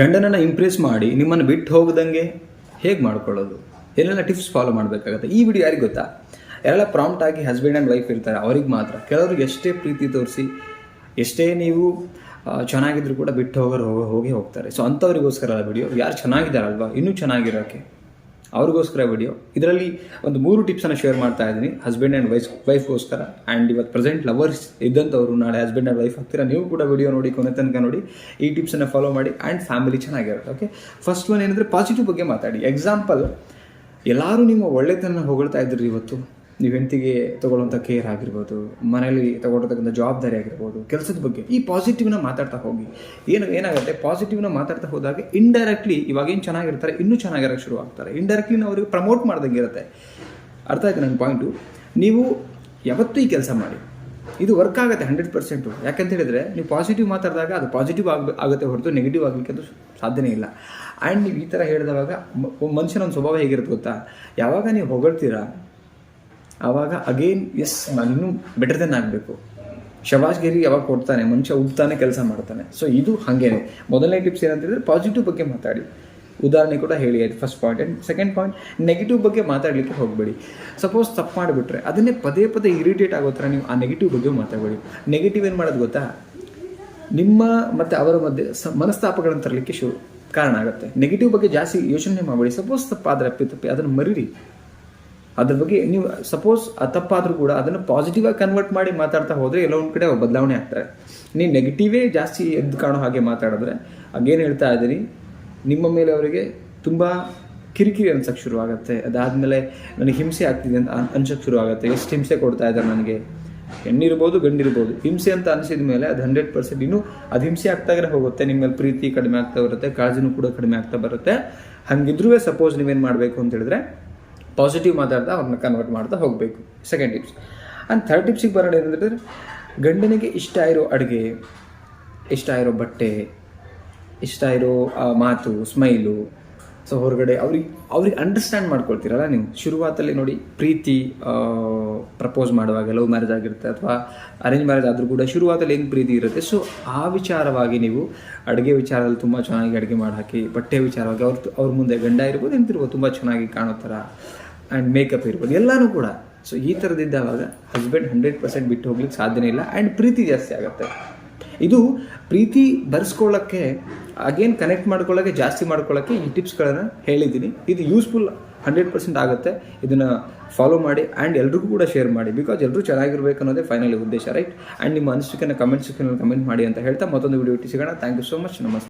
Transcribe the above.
ಗಂಡನನ್ನು ಇಂಪ್ರೆಸ್ ಮಾಡಿ ನಿಮ್ಮನ್ನು ಬಿಟ್ಟು ಹೋಗದಂಗೆ ಹೇಗೆ ಮಾಡ್ಕೊಳ್ಳೋದು? ಎಲ್ಲೆಲ್ಲ ಟಿಪ್ಸ್ ಫಾಲೋ ಮಾಡಬೇಕಾಗತ್ತೆ. ಈ ವಿಡಿಯೋ ಯಾರಿಗೆ ಗೊತ್ತಾ? ಎಲ್ಲ ಪ್ರಾಂಪ್ಟ್ ಆಗಿ ಹಸ್ಬೆಂಡ್ ಆ್ಯಂಡ್ ವೈಫ್ ಇರ್ತಾರೆ, ಅವ್ರಿಗೆ ಮಾತ್ರ. ಕೆಲವ್ರಿಗೆ ಎಷ್ಟೇ ಪ್ರೀತಿ ತೋರಿಸಿ, ಎಷ್ಟೇ ನೀವು ಚೆನ್ನಾಗಿದ್ರು ಕೂಡ ಬಿಟ್ಟು ಹೋಗೋರು ಹೋಗೋ ಹೋಗಿ ಹೋಗ್ತಾರೆ. ಸೊ ಅಂಥವ್ರಿಗೋಸ್ಕರ ವಿಡಿಯೋ ಯಾರು ಚೆನ್ನಾಗಿದ್ದಾರಲ್ವಾ? ಇನ್ನೂ ಚೆನ್ನಾಗಿರೋಕ್ಕೆ ಅವ್ರಿಗೋಸ್ಕರ ವಿಡಿಯೋ ಇದರಲ್ಲಿ ಒಂದು ಮೂರು ಟಿಪ್ಸನ್ನು ಶೇರ್ ಮಾಡ್ತಾ ಇದ್ದೀನಿ. ಹಸ್ಬೆಂಡ್ ಆ್ಯಂಡ್ ವೈಫ್ ವೈಫ್ಗೋಸ್ಕರ ಆ್ಯಂಡ್ ಇವತ್ತು ಪ್ರೆಸೆಂಟ್ ಲವರ್ಸ್ ಇದ್ದಂಥವ್ರು, ನಾಳೆ ಹಸ್ಬೆಂಡ್ ಆ್ಯಂಡ್ ವೈಫ್ ಆಗ್ತೀರಾ, ನೀವು ಕೂಡ ವಿಡಿಯೋ ನೋಡಿ, ಕೊನೆ ತನಕ ನೋಡಿ. ಈ ಟಿಪ್ಸನ್ನು ಫಾಲೋ ಮಾಡಿ ಆ್ಯಂಡ್ ಫ್ಯಾಮಿಲಿ ಚೆನ್ನಾಗಿರುತ್ತೆ ಓಕೆ ಫಸ್ಟ್ ಒನ್ ಏನಂದರೆ ಪಾಸಿಟಿವ್ ಬಗ್ಗೆ ಮಾತಾಡಿ. ಎಕ್ಸಾಂಪಲ್ ಎಲ್ಲರೂ ನಿಮ್ಮ ಒಳ್ಳೆತನ ಹೊಗಳ್ತಾ ಇದ್ರಿ ಇವತ್ತು? ನೀವು ಹೆಂಡತಿಗೆ ತಗೊಳ್ಳುವಂಥ ಕೇರ್ ಆಗಿರ್ಬೋದು ಮನೇಲಿ ತಗೊಳ್ತಕ್ಕಂಥ ಜವಾಬ್ದಾರಿ ಆಗಿರ್ಬೋದು, ಕೆಲಸದ ಬಗ್ಗೆ ಈ ಪಾಸಿಟಿವ್ನ ಮಾತಾಡ್ತಾ ಹೋಗಿ. ಏನು, ಏನಾಗುತ್ತೆ? ಪಾಸಿಟಿವ್ನ ಮಾತಾಡ್ತಾ ಹೋದಾಗ ಇಂಡೈರೆಕ್ಟ್ಲಿ ಇವಾಗ ಏನು ಚೆನ್ನಾಗಿರ್ತಾರೆ, ಇನ್ನೂ ಚೆನ್ನಾಗಿರೋಕ್ಕೆ ಶುರು ಆಗ್ತಾರೆ ಇಂಡೈರೆಕ್ಟ್ಲಿ ಅವ್ರಿಗೆ ಪ್ರಮೋಟ್ ಮಾಡ್ದಂಗೆ ಇರುತ್ತೆ. ಅರ್ಥ ಆಯ್ತು ನನ್ನ ಪಾಯಿಂಟು ನೀವು ಯಾವತ್ತೂ ಈ ಕೆಲಸ ಮಾಡಿ. ಇದು ವರ್ಕ್ ಆಗುತ್ತೆ ಹಂಡ್ರೆಡ್ ಪರ್ಸೆಂಟು ಯಾಕಂತ ಹೇಳಿದ್ರೆ ನೀವು ಪಾಸಿಟಿವ್ ಮಾತಾಡಿದಾಗ ಅದು ಪಾಸಿಟಿವ್ ಆಗ, ಆಗುತ್ತೆ ಹೊರತು ನೆಗೆಟಿವ್ ಆಗಲಿಕ್ಕೆ ಅದು ಸಾಧ್ಯನೇ ಇಲ್ಲ. ಆ್ಯಂಡ್ ನೀವು ಈ ಥರ ಹೇಳಿದವಾಗ ಮನುಷ್ಯನ ಒಂದು ಸ್ವಭಾವ ಹೇಗಿರುತ್ತೆ ಗೊತ್ತಾ? ಯಾವಾಗ ನೀವು ಹೊಗಳ್ತೀರಾ ಆವಾಗ ಅಗೇನ್ ಎಸ್ ನಾನು ಇನ್ನೂ ಬೆಟರ್ ದೆನ್ ಆಗಬೇಕು. ಶಬಾಷ್ಗಿರಿ ಯಾವಾಗ ಕೊಡ್ತಾನೆ? ಮನುಷ್ಯ ಉಡ್ತಾನೆ, ಕೆಲಸ ಮಾಡ್ತಾನೆ. ಸೊ ಇದು ಹಾಗೇನೆ. ಮೊದಲನೇ ಟಿಪ್ಸ್ ಏನಂತಂದರೆ ಪಾಸಿಟಿವ್ ಬಗ್ಗೆ ಮಾತಾಡಿ. ಉದಾಹರಣೆ ಕೂಡ ಹೇಳಿ ಆಯ್ತು first point and second point negative ಬಗ್ಗೆ ಮಾತಾಡಲಿಕ್ಕೆ ಹೋಗಬೇಡಿ. ಸಪೋಸ್ ತಪ್ಪು ಮಾಡಿಬಿಟ್ರೆ, ಅದನ್ನೇ ಪದೇ ಪದೇ ಇರಿಟೇಟ್ ಆಗೋ ಥರ ನೀವು ಆ ನೆಗೆಟಿವ್ ಬಗ್ಗೆ ಮಾತಾಡಬೇಡಿ. ನೆಗೆಟಿವ್ ಏನು ಮಾಡೋದು ಗೊತ್ತಾ? ನಿಮ್ಮ ಮತ್ತು ಅವರ ಮಧ್ಯೆ ಸ, ಮನಸ್ತಾಪಗಳನ್ನು ತರಲಿಕ್ಕೆ ಶು ಕಾರಣ ಆಗುತ್ತೆ. ನೆಗೆಟಿವ್ ಬಗ್ಗೆ ಜಾಸ್ತಿ ಯೋಚನೆ ಮಾಡಬೇಡಿ. ಸಪೋಸ್ ತಪ್ಪಾದರೆ ಅಪ್ಪಿ ತಪ್ಪಿ, ಅದನ್ನು ಮರೀರಿ. ಅದ್ರ ಬಗ್ಗೆ ನೀವು ಸಪೋಸ್ ತಪ್ಪಾದರೂ ಕೂಡ ಅದನ್ನು ಪಾಸಿಟಿವ್ ಆಗಿ ಕನ್ವರ್ಟ್ ಮಾಡಿ ಮಾತಾಡ್ತಾ ಹೋದರೆ ಎಲ್ಲ ಒಂದು ಕಡೆ ಬದಲಾವಣೆ ಆಗ್ತಾರೆ ನೀವು ನೆಗೆಟಿವೇ ಜಾಸ್ತಿ ಎದ್ದು ಕಾಣೋ ಹಾಗೆ ಮಾತಾಡಿದ್ರೆ ಆಗೇನು ಹೇಳ್ತಾ ಇದ್ದೀರಿ? ನಿಮ್ಮ ಮೇಲೆ ಅವರಿಗೆ ತುಂಬ ಕಿರಿಕಿರಿ ಅನ್ಸಕ್ಕೆ ಶುರುವಾಗುತ್ತೆ. ಅದಾದಮೇಲೆ ನನಗೆ ಹಿಂಸೆ ಆಗ್ತಿದೆ ಅಂತ ಅನ್- ಶುರುವಾಗುತ್ತೆ. ಎಷ್ಟು ಹಿಂಸೆ ಕೊಡ್ತಾ ಇದ್ದಾರೆ ನನಗೆ? ಹೆಣ್ಣಿರ್ಬೋದು, ಗಂಡಿರ್ಬೋದು. ಹಿಂಸೆ ಅಂತ ಅನಿಸಿದ ಮೇಲೆ ಅದು ಹಂಡ್ರೆಡ್ ಪರ್ಸೆಂಟ್ ಇನ್ನೂ ಅದು ಹಿಂಸೆ ಆಗ್ತಾಗ್ರೆ ಹೋಗುತ್ತೆ. ನಿಮ್ಮ ಮೇಲೆ ಪ್ರೀತಿ ಕಡಿಮೆ ಆಗ್ತಾ ಬರುತ್ತೆ. ಕಾಳಜಿನೂ ಕೂಡ ಕಡಿಮೆ ಆಗ್ತಾ ಬರುತ್ತೆ. ಹಂಗಿದ್ರೂ ಸಪೋಸ್ ನೀವೇನು ಮಾಡಬೇಕು ಅಂತ ಹೇಳಿದ್ರೆ ಪಾಸಿಟಿವ್ ಮಾತಾಡ್ತಾ ಅವ್ರನ್ನ ಕನ್ವರ್ಟ್ ಮಾಡ್ತಾ ಹೋಗಬೇಕು. ಸೆಕೆಂಡ್ ಟಿಪ್ಸ್ ಆ್ಯಂಡ್ ಥರ್ಡ್ ಟಿಪ್ಸಿಗೆ ಬರೋಣ ಏನಂದ್ರೆ, ಗಂಡನಿಗೆ ಇಷ್ಟ ಇರೋ ಅಡುಗೆ, ಇಷ್ಟ ಇರೋ ಬಟ್ಟೆ, ಇಷ್ಟ ಇರೋ ಮಾತು ಸ್ಮೈಲು ಸೊ ಹೊರಗಡೆ ಅವ್ರಿಗೆ ಅವ್ರಿಗೆ ಅಂಡರ್ಸ್ಟ್ಯಾಂಡ್ ಮಾಡ್ಕೊಳ್ತೀರಲ್ಲ ನೀವು. ಶುರುವಾತಲ್ಲಿ ನೋಡಿ ಪ್ರೀತಿ ಪ್ರಪೋಸ್ ಮಾಡುವಾಗ ಲವ್ ಮ್ಯಾರೇಜ್ ಆಗಿರುತ್ತೆ ಅಥವಾ ಅರೇಂಜ್ ಮ್ಯಾರೇಜ್ ಆದರೂ ಕೂಡ ಶುರುವಾತಲ್ಲಿ ಏನು ಪ್ರೀತಿ ಇರುತ್ತೆ. ಸೊ ಆ ವಿಚಾರವಾಗಿ ನೀವು ಅಡುಗೆ ವಿಚಾರದಲ್ಲಿ ತುಂಬ ಚೆನ್ನಾಗಿ ಅಡುಗೆ ಮಾಡಿ ಹಾಕಿ ಬಟ್ಟೆ ವಿಚಾರವಾಗಿ ಅವ್ರ ಅವ್ರ ಮುಂದೆ ಗಂಡ ಇರ್ಬೋದು ಎಂತಿರ್ಬೋದು ತುಂಬ ಚೆನ್ನಾಗಿ ಕಾಣೋ ಥರ ಆ್ಯಂಡ್ ಮೇಕಪ್ ಇರ್ಬೋದು, ಎಲ್ಲನೂ ಕೂಡ. ಸೊ ಈ ಥರದಿದ್ದಾವಾಗ ಹಸ್ಬೆಂಡ್ ಹಂಡ್ರೆಡ್ ಪರ್ಸೆಂಟ್ ಬಿಟ್ಟು ಹೋಗ್ಲಿಕ್ಕೆ ಸಾಧ್ಯನೇ ಇಲ್ಲ ಆ್ಯಂಡ್ ಪ್ರೀತಿ ಜಾಸ್ತಿ ಆಗುತ್ತೆ. ಇದು ಪ್ರೀತಿ ಬರ್ಸ್ಕೊಳ್ಳೋಕ್ಕೆ ಅಗೇನ್ ಕನೆಕ್ಟ್ ಮಾಡ್ಕೊಳ್ಳೋಕೆ ಜಾಸ್ತಿ ಮಾಡ್ಕೊಳ್ಳೋಕ್ಕೆ ಈ ಟಿಪ್ಸ್ಗಳನ್ನು ಹೇಳಿದ್ದೀನಿ. ಇದು ಯೂಸ್ಫುಲ್ ಹಂಡ್ರೆಡ್ ಪರ್ಸೆಂಟ್ ಆಗುತ್ತೆ. ಇದನ್ನು ಫಾಲೋ ಮಾಡಿ ಆ್ಯಂಡ್ ಎಲ್ರಿಗೂ ಕೂಡ ಶೇರ್ ಮಾಡಿ ಬಿಕಾಸ್ ಎಲ್ಲರೂ ಚೆನ್ನಾಗಿರ್ಬೇಕು ಅನ್ನೋದೇ ಫೈನಲಿ ಉದ್ದೇಶ ರೈಟ್ ಆ್ಯಂಡ್ ನಿಮ್ಮ ಅನಿಸಿಕೆನ ಕಮೆಂಟ್ ಸೆಕ್ಷನಲ್ಲಿ ಕಮೆಂಟ್ ಮಾಡಿ ಅಂತ ಹೇಳ್ತಾ ಮತ್ತೊಂದು ವಿಡಿಯೋ ಸಿಗೋಣ. ಥ್ಯಾಂಕ್ ಯು ಸೋ ಮಚ್ ನಮಸ್ತೆ.